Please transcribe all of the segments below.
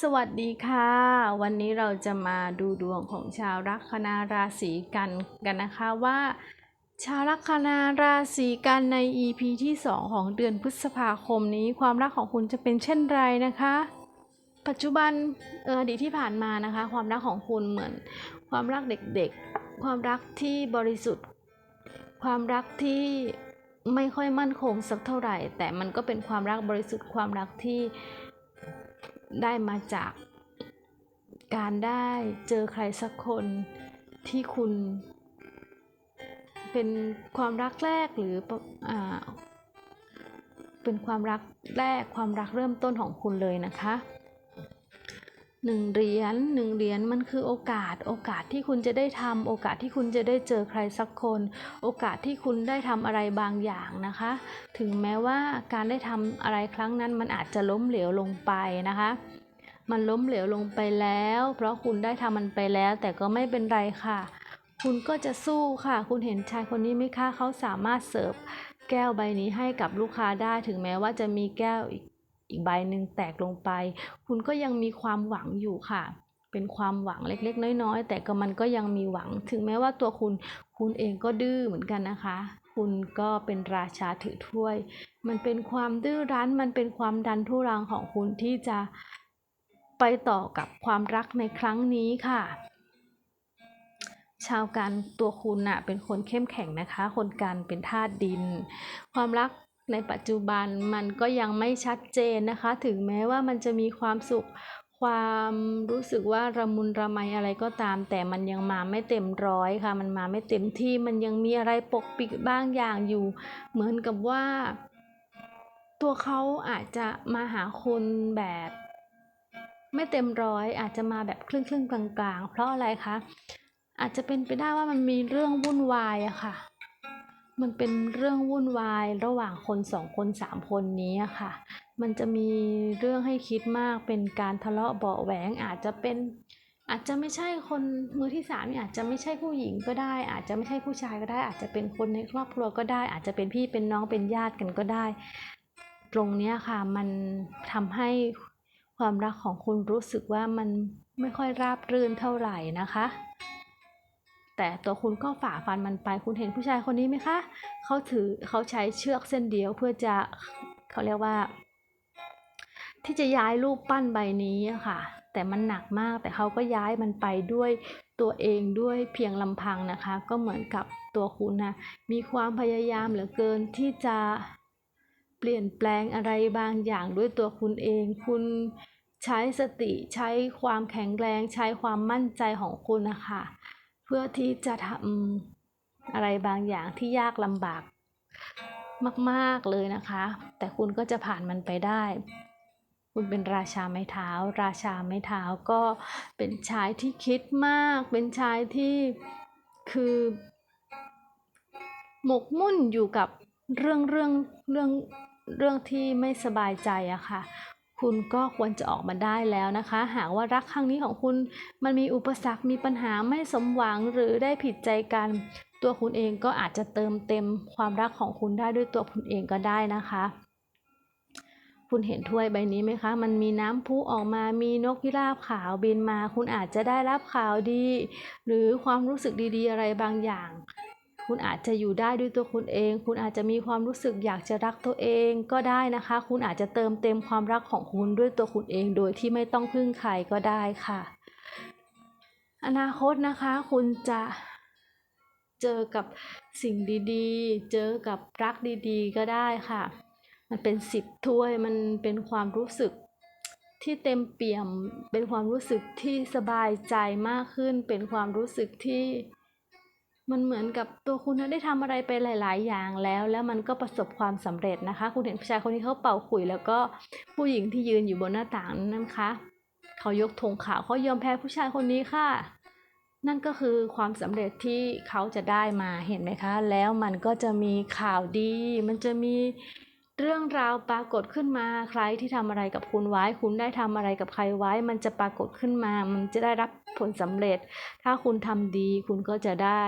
สวัสดีค่ะ วันนี้เราจะมาดูดวงของชาวลัคนาราศีกันกันนะคะว่า ชาวลัคนาราศีกันใน EP ที่ 2 ของเดือนพฤษภาคมนี้ความรักของคุณจะเป็นเช่นไรนะคะ ปัจจุบันเอออดีที่ผ่านมานะคะ ความรักของคุณเหมือน ความรักเด็กๆ ความรักที่บริสุทธิ์ ความรักที่ไม่ค่อยมั่นคงสักเท่าไหร่ แต่มันก็เป็นความรักบริสุทธิ์ความรักที่ ได้มาจาก การได้เจอใครสักคนที่คุณ เป็นความรักแรกหรืออเป็นความรักแรกความรักเริ่มต้นของคุณเลยนะคะ หนึ่งเหรียญหนึ่งเหรียญมันคือโอกาส โอกาสที่คุณจะได้ทำโอกาสที่คุณจะได้เจอใครสักคน โอกาสที่คุณได้ทำอะไรบางอย่างนะคะ ถึงแม้ว่าการได้ทำอะไรครั้งนั้นมันอาจจะล้มเหลวลงไปนะคะ มันล้มเหลวลงไปแล้ว เพราะคุณได้ทำมันไปแล้ว แต่ก็ไม่เป็นไรค่ะ คุณก็จะสู้ค่ะ คุณเห็นชายคนนี้ไหมคะเขาสามารถเสิร์ฟแก้วใบนี้ให้กับลูกค้าได้ ถึงแม้ว่าจะมีแก้วอีก อีกใบหนึ่งแตกลงไป คุณก็ยังมีความหวังอยู่ค่ะ เป็นความหวังเล็กๆ น้อยๆ แต่ก็มันก็ยังมีหวัง ถึงแม้ว่าตัวคุณ คุณเองก็ดื้อเหมือนกันนะคะ คุณก็เป็นราชาถือถ้วย มันเป็นความดื้อรั้น มันเป็นความดันทุรังของคุณที่จะไปต่อกับความรักในครั้งนี้ค่ะชาวการตัวคุณน่ะเป็นคนเข้มแข็งนะคะ คนการเป็นธาตุดิน ความรัก ในปัจจุบันมันก็ยังไม่ชัดเจนนะคะ ถึงแม้ว่ามันจะมีความสุขความรู้สึกว่าระมุนระไมอะไรก็ตาม แต่มันยังมาไม่เต็มร้อยค่ะ มันมาไม่เต็มที่มันยังมีอะไรปกปิดบ้างอย่างอยู่ เหมือนกับว่า ตัวเขาอาจจะมาหาคุณแบบ ไม่เต็มร้อย อาจจะมาแบบครึ่งครึ่งๆกลางๆ เพราะอะไรคะอาจจะเป็นไปได้ว่ามันมีเรื่องวุ่นวายอะค่ะ มันเป็นเรื่องวุ่นวายระหว่างคนสองคนสามคนนี้ค่ะ มันจะมีเรื่องให้คิดมากเป็นการทะเลาะเบาแหวงอาจจะเป็น อาจจะไม่ใช่คนมือที่สามอาจจะไม่ใช่ผู้หญิงก็ได้ อาจจะไม่ใช่ผู้ชายก็ได้ อาจจะเป็นคนในครอบครัวก็ได้ อาจจะเป็นพี่เป็นน้องเป็นญาติกันก็ได้ ตรงนี้ค่ะมันทำให้ความรักของคุณรู้สึกว่ามันไม่ค่อยราบรื่นเท่าไหร่นะคะ แต่ตัวคุณก็ฝ่าฟันมันไป คุณเห็นผู้ชายคนนี้ไหมคะ เขาถือเขาใช้เชือกเส้นเดียวเพื่อจะเขาเรียกว่า ที่จะย้ายรูปปั้นใบนี้ค่ะ แต่มันหนักมาก แต่เขาก็ย้ายมันไปด้วยตัวเองด้วยเพียงลำพังนะคะ ก็เหมือนกับตัวคุณนะมีความพยายามเหลือเกินที่จะเปลี่ยนแปลงอะไรบางอย่างด้วยตัวคุณเอง คุณใช้สติใช้ความแข็งแรง ใช้ความมั่นใจของคุณนะคะ เพื่อที่จะทำอะไรบางอย่างที่ยากลำบากมากๆเลยนะคะ แต่คุณก็จะผ่านมันไปได้ คุณเป็นราชาไม้เท้า ราชาไม้เท้าก็เป็นชายที่คิดมาก เป็นชายที่คือ หมกมุ่นอยู่กับเรื่องเรื่องเรื่องเรื่องที่ไม่สบายใจอะค่ะ คุณก็ควรจะออกมาได้แล้วนะคะ หากว่ารักครั้งนี้ของคุณมันมีอุปสรรคมีปัญหาไม่สมหวังหรือได้ผิดใจกัน ตัวคุณเองก็อาจจะเติมเต็มความรักของคุณได้ด้วยตัวคุณเองก็ได้นะคะคุณเห็นถ้วยใบนี้ไหมคะ มันมีน้ำพุออกมา มีนกพิราบขาวบินมา คุณอาจจะได้รับข่าวดี หรือความรู้สึกดีๆ อะไรบางอย่าง คุณอาจจะอยู่ได้ด้วยตัวคุณเอง คุณอาจจะมีความรู้สึกอยากจะรักตัวเองก็ได้นะคะ คุณอาจจะเติมเต็มความรักของคุณด้วยตัวคุณเอง โดยที่ไม่ต้องพึ่งใครก็ได้ค่ะ อนาคตนะคะ คุณจะเจอกับสิ่งดีๆ เจอกับรักดีๆ ก็ได้ค่ะ มันเป็นสิบถ้วย มันเป็นความรู้สึกที่เต็มเปี่ยม เป็นความรู้สึกที่สบายใจมากขึ้น เป็นความรู้สึกที่ มันเหมือนกับตัวคุณได้ทำอะไรไปหลาย ๆ อย่างแล้ว แล้วมันก็ประสบความสำเร็จนะคะ คุณเห็นผู้ชายคนนี้เขาเป่าขุย แล้วก็ผู้หญิงที่ยืนอยู่บนหน้าต่างนั่นนะคะเขายกธงขาวเขายอมแพ้ผู้ชายคนนี้ค่ะ นั่นก็คือความสำเร็จที่เขาจะได้มาเห็นไหมคะ แล้วมันก็จะมีข่าวดี มันจะมี เรื่องราวปรากฏขึ้นมาใครที่ทำอะไรกับคุณไว้ คุณได้ทำอะไรกับใครไว้ มันจะปรากฏขึ้นมา มันจะได้รับผลสำเร็จ ถ้าคุณทำดีคุณก็จะได้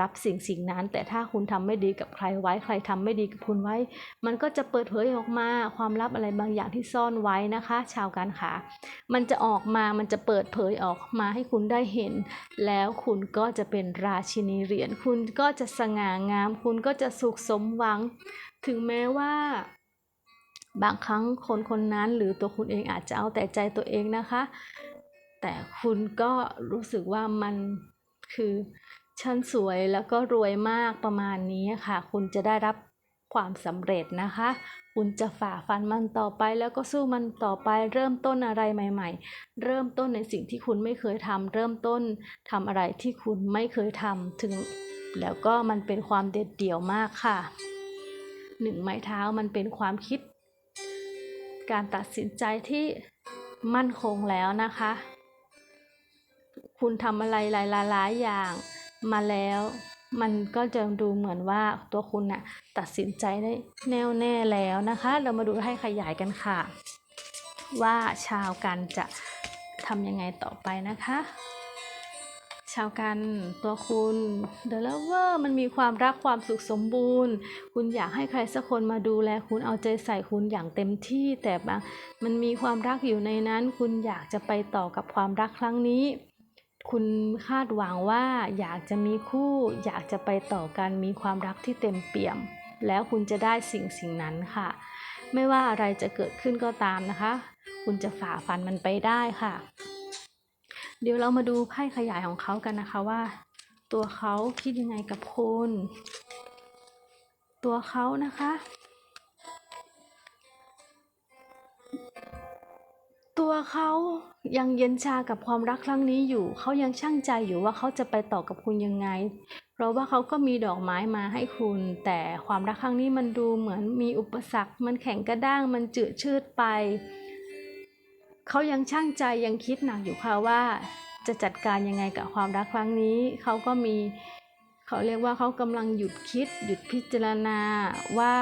รับสิ่งสิ่งนั้น แต่ถ้าคุณทำไม่ดีกับใครไว้ ใครทำไม่ดีกับคุณไว้ มันก็จะเปิดเผยออกมาความลับอะไรบางอย่างที่ซ่อนไว้นะคะ ชาวการขามันจะออกมามันจะเปิดเผยออกมาให้คุณได้เห็น แล้วคุณก็จะเป็นราชินีเหรียญคุณก็จะสง่างาม คุณก็จะสุขสมหวัง ถึงแม้ว่า บางครั้งคนคนนั้นหรือตัวคุณเองอาจจะเอาแต่ใจตัวเองนะคะ แต่คุณก็รู้สึกว่ามันคือฉันสวยแล้วก็รวยมากประมาณนี้ค่ะ คุณจะได้รับความสำเร็จนะคะ คุณจะฝ่าฟันมันต่อไปแล้วก็สู้มันต่อไป เริ่มต้นอะไรใหม่ ๆ เริ่มต้นในสิ่งที่คุณไม่เคยทำเริ่มต้นทำอะไรที่คุณไม่เคยทำถึง แล้วก็มันเป็นความเด็ดเดี่ยวมากค่ะ หนึ่งไม้เท้ามันเป็นความคิด การตัดสินใจที่มั่นคงแล้วนะคะ คุณทำอะไรหลายๆอย่างมาแล้วมันก็จะดูเหมือนว่าตัวคุณน่ะตัดสินใจได้แน่วแน่แล้วนะคะ เรามาดูให้ขยายกันค่ะ ว่าชาวกันจะทำยังไงต่อไปนะคะ ชาวกัน ตัวคุณ The Lover มันมีความรักความสุขสมบูรณ์ คุณอยากให้ใครสักคนมาดูแลคุณเอาใจใส่คุณอย่างเต็มที่ แต่บางมันมีความรักอยู่ในนั้น คุณอยากจะไปต่อกับความรักครั้งนี้ คุณคาดหวังว่าอยากจะมีคู่ อยากจะไปต่อกันมีความรักที่เต็มเปี่ยม แล้วคุณจะได้สิ่งสิ่งนั้นค่ะ ไม่ว่าอะไรจะเกิดขึ้นก็ตามนะคะ คุณจะฝ่าฟันมันไปได้ค่ะ เดี๋ยวเรามาดูไพ่ขยายของเขากันนะคะว่า ตัวเขาคิดยังไงกับคุณตัวเขานะคะ ตัวเขายังเย็นชากับความรักครั้งนี้อยู่ เขายังช่างใจอยู่ว่าเขาจะไปต่อกับคุณยังไง เพราะว่าเขาก็มีดอกไม้มาให้คุณ แต่ความรักครั้งนี้มันดูเหมือนมีอุปสรรค มันแข็งกระด้าง มันจืดชืดไป เขายังช่างใจยังคิดหนักอยู่ค่ะว่า จะจัดการยังไงกับความรักครั้งนี้เขาก็มีเขาเรียกว่าเขากำลังหยุดคิด หยุดพิจารณาว่า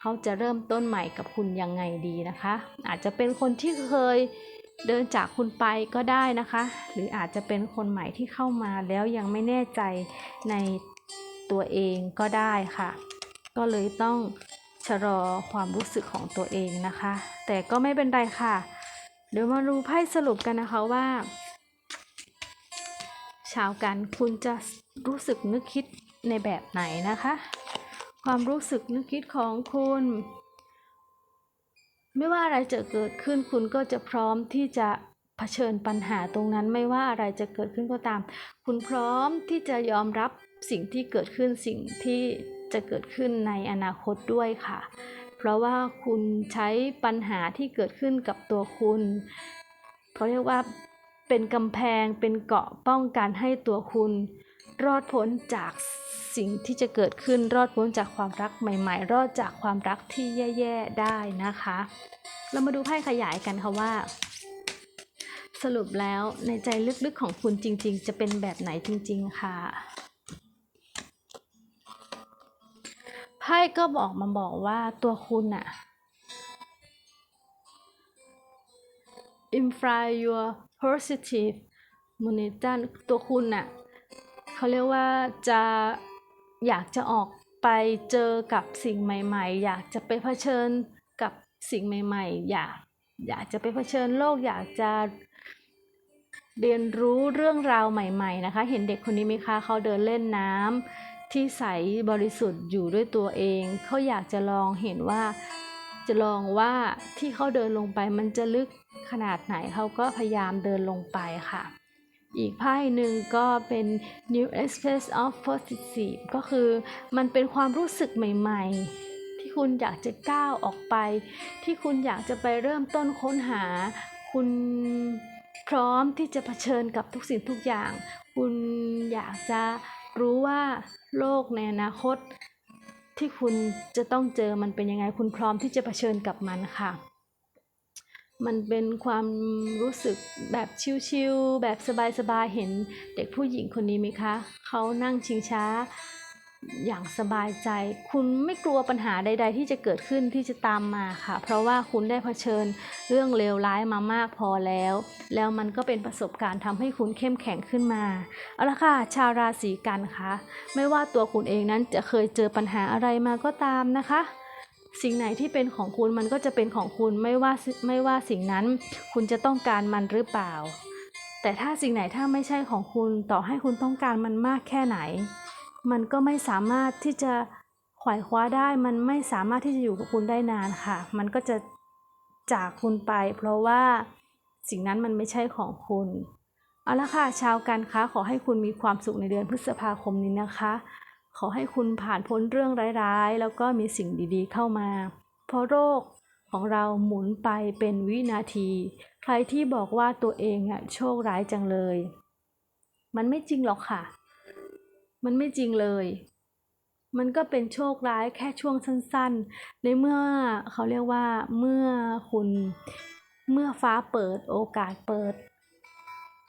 เขาจะเริ่มต้นใหม่กับคุณยังไงดีนะคะ อาจจะเป็นคนที่เคยเดินจากคุณไปก็ได้นะคะ หรืออาจจะเป็นคนใหม่ที่เข้ามาแล้วยังไม่แน่ใจในตัวเองก็ได้ค่ะ ก็เลยต้องชะลอความรู้สึกของตัวเองนะคะ แต่ก็ไม่เป็นไรค่ะ เดี๋ยวมาดูไพ่สรุปกันนะคะว่า ชาวกันคุณจะรู้สึกนึกคิดในแบบไหนนะคะ ความรู้สึกนึกคิดของคุณ ไม่ว่าอะไรจะเกิดขึ้นคุณก็จะพร้อมที่จะเผชิญปัญหาตรงนั้นไม่ว่าอะไรจะเกิดขึ้นก็ตาม คุณพร้อมที่จะยอมรับสิ่งที่เกิดขึ้นสิ่งที่จะเกิดขึ้นในอนาคตด้วยค่ะ เพราะว่าคุณใช้ปัญหาที่เกิดขึ้นกับตัวคุณเขาเรียกว่าเป็นกำแพงเป็นเกาะป้องกันให้ตัวคุณ รอดพ้นจากสิ่งที่จะเกิดขึ้นรอดพ้นจากความรักใหม่ ๆ รอดจากความรักที่แย่ๆได้นะคะ เรามาดูไพ่ขยายกันค่ะว่า สรุปแล้วในใจลึกๆของคุณจริง ๆ จะเป็นแบบไหนจริง ๆ ค่ะ ไพ่ก็บอกมาบอกว่าตัวคุณอะ infra your positive momentum ตัวคุณน่ะเขาเรียกว่าจะอยากจะออกไปเจอกับสิ่งใหม่ ๆ อยากจะไปเผชิญกับสิ่งใหม่ ๆ อยากอยากจะไปเผชิญโลกอยากจะเรียนรู้เรื่องราวใหม่ ๆ นะคะ เห็นเด็กคนนี้ไหมคะเขาเดินเล่นน้ำ ที่ใสบริสุทธิ์อยู่ด้วยตัวเอง เขาอยากจะลองเห็นว่า จะลองว่าที่เขาเดินลงไปมันจะลึกขนาดไหนเขาก็พยายามเดินลงไปค่ะ อีกไพ่หนึ่งก็เป็น new express of positive ก็คือมันเป็นความรู้สึกใหม่ ๆ ที่คุณอยากจะก้าวออกไป ที่คุณอยากจะไปเริ่มต้นค้นหา คุณพร้อมที่จะเผชิญกับทุกสิ่งทุกอย่าง คุณอยากจะ รู้ว่าโลกในอนาคต ที่คุณจะต้องเจอมันเป็นยังไงคุณพร้อมที่จะเผชิญกับมันค่ะ มันเป็นความรู้สึกแบบชิลๆแบบสบายๆเห็นเด็กผู้หญิงคนนี้ไหมคะเขานั่งชิงช้า อย่างสบายใจ คุณไม่กลัวปัญหาใด ๆ ที่จะเกิดขึ้นที่จะตามมาค่ะ เพราะว่าคุณได้เผชิญเรื่องเลวร้ายมามากพอแล้ว แล้วมันก็เป็นประสบการณ์ทำให้คุณเข้มแข็งขึ้นมาเอาละค่ะชาวราศีกันคะไม่ว่าตัวคุณเองนั้นจะเคยเจอปัญหาอะไรมาก็ตามนะคะสิ่งไหนที่เป็นของคุณมันก็จะเป็นของคุณไม่ว่าไม่ว่าสิ่งนั้น คุณจะต้องการมันหรือเปล่า แต่ถ้าสิ่งไหนถ้าไม่ใช่ของคุณต่อให้คุณต้องการมันมากแค่ไหน มันก็ไม่สามารถที่จะขวายคว้าได้ มันไม่สามารถที่จะอยู่กับคุณได้นานค่ะ มันก็จะจากคุณไป เพราะว่าสิ่งนั้นมันไม่ใช่ของคุณ เอาละค่ะ ชาวการค้าขอให้คุณมีความสุขในเดือนพฤษภาคมนี้นะคะ ขอให้คุณผ่านพ้นเรื่องร้ายๆ แล้วก็มีสิ่งดีๆเข้ามา เพราะโรคของเราหมุนไปเป็นวินาที ใครที่บอกว่าตัวเองอะโชคร้ายจังเลย มันไม่จริงหรอกค่ะ มันไม่จริงเลย มันก็เป็นโชคร้ายแค่ช่วงสั้นๆ ในเมื่อเขาเรียกว่าเมื่อคุณเมื่อฟ้าเปิดโอกาสเปิด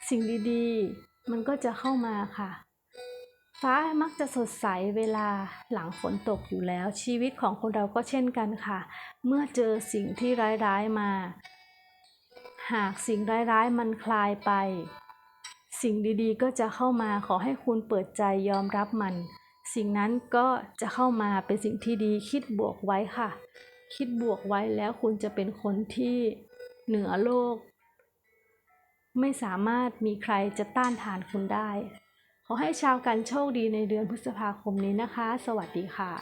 สิ่งดีๆ มันก็จะเข้ามาค่ะ ฟ้ามักจะสดใสเวลาหลังฝนตกอยู่แล้ว ชีวิตของคนเราก็เช่นกันค่ะ เมื่อเจอสิ่งที่ร้ายๆมา หากสิ่งร้ายๆมันคลายไป สิ่งดีๆ ก็จะเข้ามาขอให้คุณเปิดใจยอมรับมัน สิ่งนั้นก็จะเข้ามาเป็นสิ่งที่ดีคิดบวกไว้ค่ะ คิดบวกไว้แล้วคุณจะเป็นคนที่เหนือโลก ไม่สามารถมีใครจะต้านทานคุณได้ ขอให้ชาวกันโชคดีในเดือนพฤษภาคมนี้นะคะ สวัสดีค่ะ